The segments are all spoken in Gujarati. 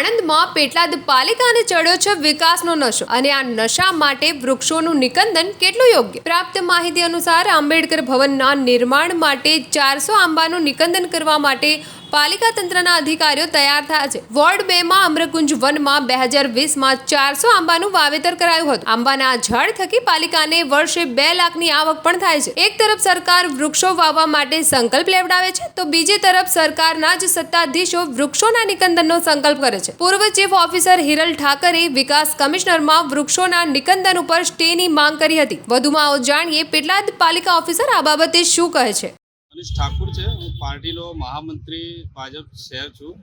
આણંદમાં પેટલાદ પાલિકાને ચડ્યો છે વિકાસનો નશો અને આ નશા માટે વૃક્ષોનું નિકંદન કેટલું યોગ્ય? પ્રાપ્ત માહિતી અનુસાર આંબેડકર ભવનના નિર્માણ માટે ચારસો આંબાનું નિકંદન કરવા માટે પાલિકા તંત્રના અધિકારીઓ તૈયાર થયા છે. વોર્ડ બે માં અમરકુંજ વનમાં બે હજાર વીસમાં ચારસો આંબાનું વાવેતર કરાયું હતું. આંબાના ઝાડ થકી પાલિકાને વર્ષે બે લાખની આવક પણ થાય છે. એક તરફ સરકાર વૃક્ષો વાવવા માટે સંકલ્પ લેવડાવે છે, તો બીજી તરફ સરકારના જ સત્તાધીશો વૃક્ષોના નિકંદનનો સંકલ્પ કરે છે. પૂર્વ ચીફ ઓફિસર હિરલ ઠાકરે વિકાસ કમિશનરમાં વૃક્ષોના નિકંદન ઉપર સ્ટેની માંગ કરી હતી. વધુમાં જાણીએ પેટલાદ પાલિકા ઓફિસર આ બાબતે શું કહે છે. ઠાકુર છે. પાર્ટીનો મહામંત્રી ભાજપ શહેર છું.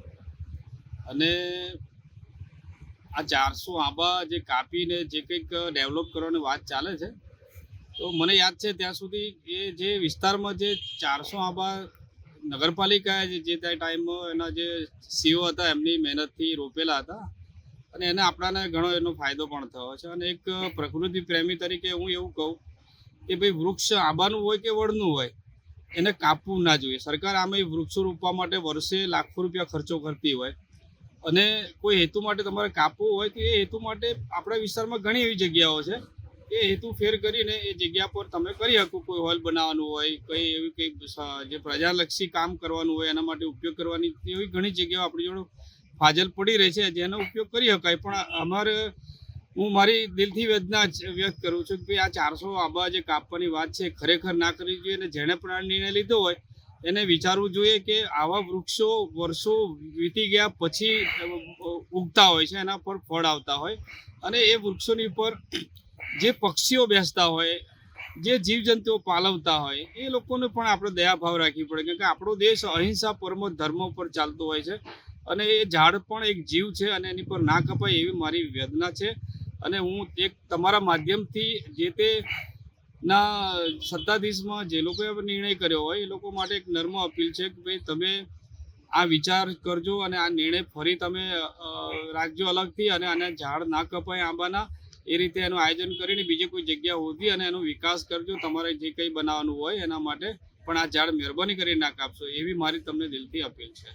અને આ ચારસો આંબા જે કાપીને જે કંઈક ડેવલપ કરવાની વાત ચાલે છે, તો મને યાદ છે ત્યાં સુધી એ જે વિસ્તારમાં જે ચારસો આંબા નગરપાલિકાએ જે જે તે ટાઈમમાં એના જે સીઓ હતા, એમની મહેનતથી રોપેલા હતા. અને એને આપણાને ઘણો એનો ફાયદો પણ થયો છે. અને એક પ્રકૃતિ પ્રેમી તરીકે હું એવું કહું કે ભાઈ વૃક્ષ આંબાનું હોય કે વડનું હોય એને કાપવું ના જોઈએ. સરકાર આમે વૃક્ષો રોપવા માટે વર્ષે લાખો રૂપિયા ખર્ચો કરતી હોય. અને કોઈ હેતુ માટે તમારે કાપવું હોય તો એ હેતુ માટે આપણા વિસ્તારમાં ઘણી એવી જગ્યાઓ છે. એ હેતુ ફેર કરીને એ જગ્યા પર તમે કરી શકો. કોઈ હોલ બનાવવાનું હોય, કઈ એવી કંઈ જે પ્રજાલક્ષી કામ કરવાનું હોય, એના માટે ઉપયોગ કરવાની એવી ઘણી જગ્યાઓ આપણી જોડે ફાજલ પડી રહી છે. જેનો ઉપયોગ કરી શકાય. પણ અમારે હું મારી દિલથી વેદના વ્યક્ત કરું છું કે આ ચારસો આંબા જે કાપવાની વાત છે ખરેખર ના કરવી જોઈએ અને જેણે પણ આ નિર્ણય લીધો હોય એને વિચારવું જોઈએ કે આવા વૃક્ષો વર્ષો વીતી ગયા પછી ઉગતા હોય છે, એના પર ફળ આવતા હોય. અને એ વૃક્ષોની પર જે પક્ષીઓ બેસતા હોય, જે જીવજંતુઓ પાલવતા હોય, એ લોકોને પણ આપણે દયાભાવ રાખવી પડે. કેમ કે આપણો દેશ અહિંસા, પરમો ધર્મ પર ચાલતો હોય છે અને એ ઝાડ પણ એક જીવ છે અને એની પર ના કપાય એવી મારી વેદના છે. અને હું એક તમારા માધ્યમથી જે તે ના સત્તાધીશમાં જે લોકોએ નિર્ણય કર્યો હોય, એ લોકો માટે એક નર્મ અપીલ છે કે ભાઈ તમે આ વિચાર કરજો અને આ નિર્ણય ફરી તમે રાખજો અલગથી અને આને ઝાડ ના કપાય આંબાના, એ રીતે એનું આયોજન કરીને બીજી કોઈ જગ્યા હોધી અને એનો વિકાસ કરજો, તમારે જે કંઈ બનાવવાનું હોય એના માટે પણ આ ઝાડ મહેરબાની કરીને ના કાપશો, એવી મારી તમને દિલથી અપીલ છે.